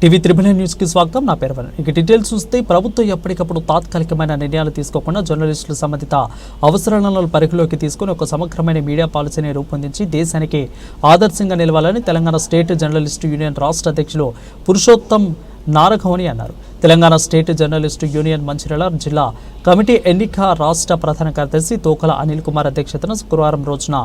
TV triple న్యూస్కి స్వాగతం నా పేరు వరుణ్. ఇక డీటెయిల్స్ చూస్తే ప్రభుత్వం ఎప్పటికప్పుడు తాత్కాలికమైన నిర్ణయాలు తీసుకోకుండా జర్నలిస్టులు సంబంధిత అవసరాలను పరిధిలోకి తీసుకుని ఒక సమగ్రమైన మీడియా పాలసీని రూపొందించి దేశానికి ఆదర్శంగా నిలవాలని తెలంగాణ స్టేట్ జర్నలిస్టు యూనియన్ రాష్ట్ర అధ్యక్షులు పురుషోత్తం నారగవని అన్నారు Telangana state journalist union Mancherial జిల్లా కమిటీ ఎన్నిక రాష్ట్ర ప్రధాన కార్యదర్శి తోకల అనిల్ కుమార్ అధ్యక్షతన శుక్రవారం రోజున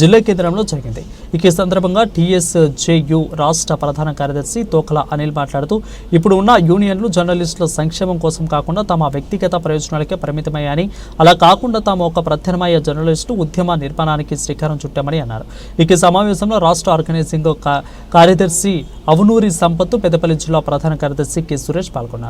జిల్లా కేంద్రంలో జరిగింది. ఇక ఈ సందర్భంగా టీఎస్జేయు రాష్ట్ర ప్రధాన కార్యదర్శి తోకల అనిల్ మాట్లాడుతూ ఇప్పుడు ఉన్న యూనియన్లు జర్నలిస్టుల సంక్షేమం కోసం కాకుండా తమ వ్యక్తిగత ప్రయోజనాలకే పరిమితమయ్యాయని అలా కాకుండా తాము ఒక ప్రత్యామ్నాయ జర్నలిస్టు ఉద్యమ నిర్మాణానికి శ్రీకారం చుట్టామని అన్నారు. ఇక సమావేశంలో రాష్ట్ర ఆర్గనైజింగ్ కార్యదర్శి అవునూరి సంపత్తు పెద్దపల్లి జిల్లా ప్రధాన కార్యదర్శి కె. సురేష్ పాల్గొన్నారు.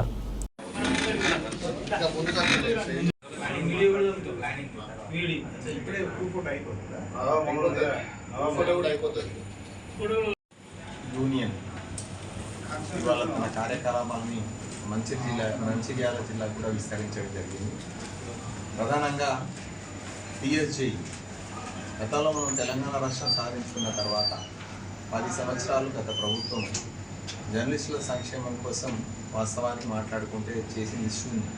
యూనియన్. ఇవాళ తన కార్యకలాపాలని మంచి జిల్లా మంచిర్యాల జిల్లా కూడా విస్తరించడం జరిగింది. ప్రధానంగా టిఎస్జి గతంలో మనం తెలంగాణ రాష్ట్రం సాధించుకున్న తర్వాత పది సంవత్సరాలు గత ప్రభుత్వం జర్నలిస్టుల సంక్షేమం కోసం వాస్తవానికి మాట్లాడుకుంటే చేసింది శూన్యం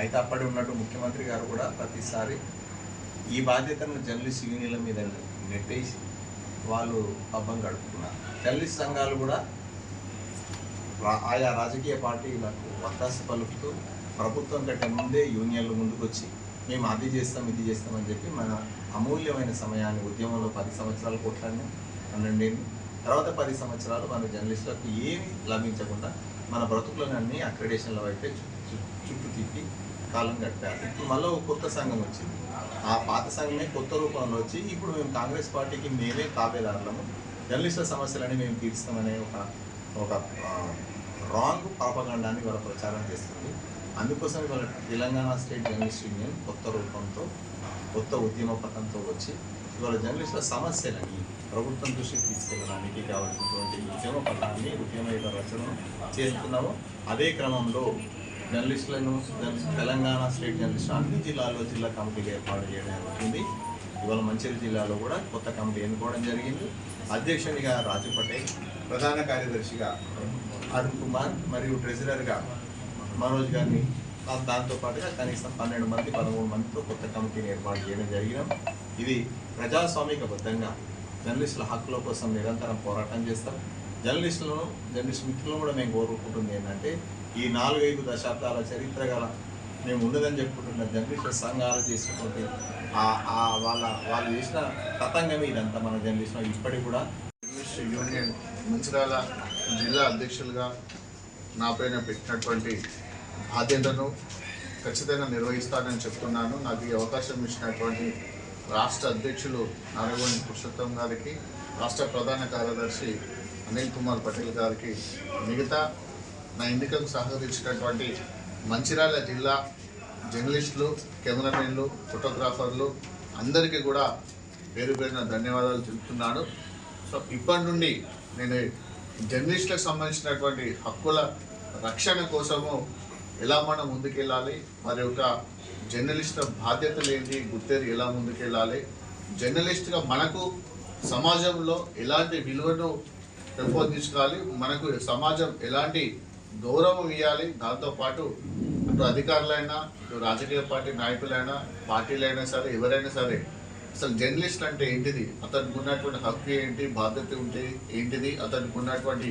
అయితే అప్పటి ఉన్నట్టు ముఖ్యమంత్రి గారు కూడా ప్రతిసారి ఈ బాధ్యతను జర్నలిస్ట్ యూనియన్ల మీద నెట్టేసి వాళ్ళు పబ్బం గడుపుతున్నారు. జర్నలిస్ట్ సంఘాలు కూడా ఆయా రాజకీయ పార్టీలకు వత్తాసు పలుకుతూ ప్రభుత్వం కంటే ముందే యూనియన్లు ముందుకొచ్చి మేము అది చేస్తాం ఇది చేస్తామని చెప్పి మన అమూల్యమైన సమయాన్ని ఉద్యమంలో పది సంవత్సరాలు కొట్లాడినాం. పన్నెండేళ్ళు. తర్వాత పది సంవత్సరాలు మన జర్నలిస్టులకు ఏమీ లభించకుండా మన బ్రతుకులను అన్ని అక్రిడేషన్ల వైపే చు- చుట్టూ తిప్పి కాలం గడిపారు. ఇప్పుడు మళ్ళీ ఒక కొత్త సంఘం వచ్చింది. ఆ పాత సంఘమే కొత్త రూపంలో వచ్చి ఇప్పుడు మేము కాంగ్రెస్ పార్టీకి మేమే తాబేదారులము జర్నలిస్టుల సమస్యలని మేము తీరుస్తామనే ఒక ఒక రాంగ్ పాపగండాన్ని వాళ్ళ ప్రచారం చేస్తుంది. అందుకోసం ఇవాళ తెలంగాణ స్టేట్ జర్నలిస్ట్ యూనియన్ కొత్త రూపంతో కొత్త ఉద్యమ పథంతో వచ్చి ఇవాళ జర్నలిస్టుల సమస్యలని ప్రభుత్వం దృష్టికి తీసుకెళ్ళడానికి కావాల్సినటువంటి ఉద్యమ పథాన్ని ఉద్యమ యొక్క రచనను చేస్తున్నాము. అదే క్రమంలో జర్నలిస్టులను తెలంగాణ స్టేట్ జర్నలిస్ట్ అన్ని జిల్లాల్లో జిల్లా కమిటీలు ఏర్పాటు చేయడం జరుగుతుంది ఇవాళ మంచిర్యాల జిల్లాలో కూడా కొత్త కమిటీ ఎన్నుకోవడం జరిగింది. అధ్యక్షునిగా రాజు పటేల్ ప్రధాన కార్యదర్శిగా అరుణ్ కుమార్ మరియు ట్రెజరర్గా మనోజ్ గారిని. దాంతోపాటుగా దాంతో పాటుగా కనీసం పన్నెండు మంది పదమూడు మందితో కొత్త కమిటీని ఏర్పాటు చేయడం జరిగిన. ఇది ప్రజాస్వామికబద్ధంగా జర్నలిస్టుల హక్కుల కోసం నిరంతరం పోరాటం చేస్తాం. జర్నలిస్టులను జర్నలిస్ట్ మిత్రులను కూడా మేము కోరుకుంటుంది ఏంటంటే ఈ నాలుగైదు దశాబ్దాల చరిత్ర గల మేము ఉండదని చెప్పుకుంటున్న జర్నలిస్టుల సంఘాలు చేసినటువంటి వాళ్ళ వాళ్ళు చేసిన తతంగమే ఇదంతా మన జర్నలిస్టులు ఇప్పటికి కూడా. జర్నలిస్ట్ యూనియన్ మంచిర్యాల జిల్లా అధ్యక్షులుగా నా పైన పెట్టినటువంటి బాధ్యతను ఖచ్చితంగా నిర్వహిస్తానని చెప్తున్నాను. నాకు ఈ అవకాశం ఇచ్చినటువంటి రాష్ట్ర అధ్యక్షులు నారాయణ పురుషోత్తం గారికి రాష్ట్ర ప్రధాన కార్యదర్శి అనిల్ కుమార్ పటేల్ గారికి మిగతా నా ఎన్నికలకు సహకరించినటువంటి మంచిర్యాల జిల్లా జర్నలిస్టులు కెమెరామెన్లు ఫోటోగ్రాఫర్లు అందరికీ కూడా పేరు పేరున ధన్యవాదాలు తెలుపుతున్నాను. సో ఇప్పటి నుండి నేను జర్నలిస్టులకు సంబంధించినటువంటి హక్కుల రక్షణ కోసము ఎలా మనం ముందుకెళ్ళాలి మరి ఒక జర్నలిస్ట్ బాధ్యతలు ఏంటి గుర్తేరు ఎలా ముందుకెళ్ళాలి? జర్నలిస్ట్గా మనకు సమాజంలో ఎలాంటి విలువను పెంపొందించుకోవాలి? మనకు సమాజం ఎలాంటి గౌరవం ఇవ్వాలి దాంతోపాటు ఇటు అధికారులైనా ఇటు రాజకీయ పార్టీ నాయకులైనా పార్టీలైనా సరే ఎవరైనా సరే అసలు జర్నలిస్ట్ అంటే ఏంటిది? అతనికి ఉన్నటువంటి హక్కు ఏంటి? బాధ్యత ఉంటే ఏంటిది? అతనికి ఉన్నటువంటి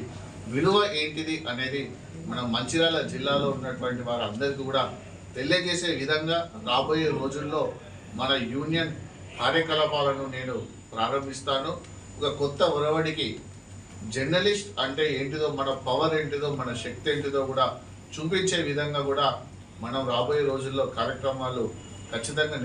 విలువ ఏంటిది? అనేది మన మంచిర్యాల జిల్లాలో ఉన్నటువంటి వారందరికీ కూడా తెలియజేసే విధంగా రాబోయే రోజుల్లో మన యూనియన్ కార్యకలాపాలను నేను ప్రారంభిస్తాను. ఒక కొత్త ఒరవడికి జర్నలిస్ట్ అంటే ఏంటిదో మన పవర్ ఏంటిదో మన శక్తి ఏంటిదో కూడా చూపించే విధంగా కూడా మనం రాబోయే రోజుల్లో కార్యక్రమాలు ఖచ్చితంగా